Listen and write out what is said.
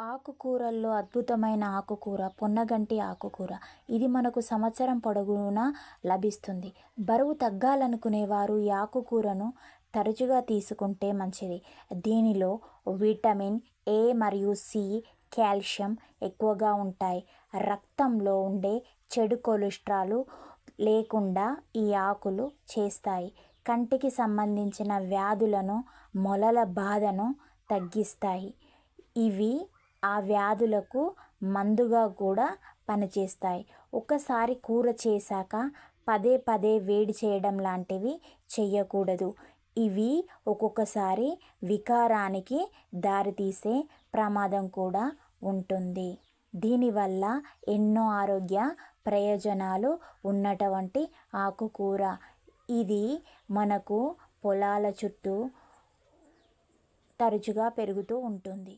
ఆకుకూరల్లో అద్భుతమైన ఆకుకూర పొన్నగంటి ఆకుకూర. ఇది మనకు సంవత్సరం పొడవునా లభిస్తుంది. బరువు తగ్గాలనుకునేవారు ఈ ఆకుకూరను తరచుగా తీసుకుంటే మంచిది. దీనిలో విటమిన్ ఏ మరియు సి కాల్షియం ఎక్కువగా ఉంటాయి. రక్తంలో ఉండే చెడు కొలెస్ట్రాల్ లేకుండా ఈ ఆకులు చేస్తాయి. కంటికి సంబంధించిన వ్యాధులను మొలల బాధను తగ్గిస్తాయి. ఇవి ఆ వ్యాధులకు మందుగా కూడా పనిచేస్తాయి. ఒకసారి కూర చేశాక పదే పదే వేడి చేయడం లాంటివి చేయకూడదు ఇవి ఒక్కొక్కసారి వికారానికి దారితీసే ప్రమాదం కూడా ఉంటుంది. దీనివల్ల ఎన్నో ఆరోగ్య ప్రయోజనాలు ఉన్నటువంటి ఆకుకూర. ఇది మనకు పొలాల చుట్టూ తరచుగా పెరుగుతూ ఉంటుంది.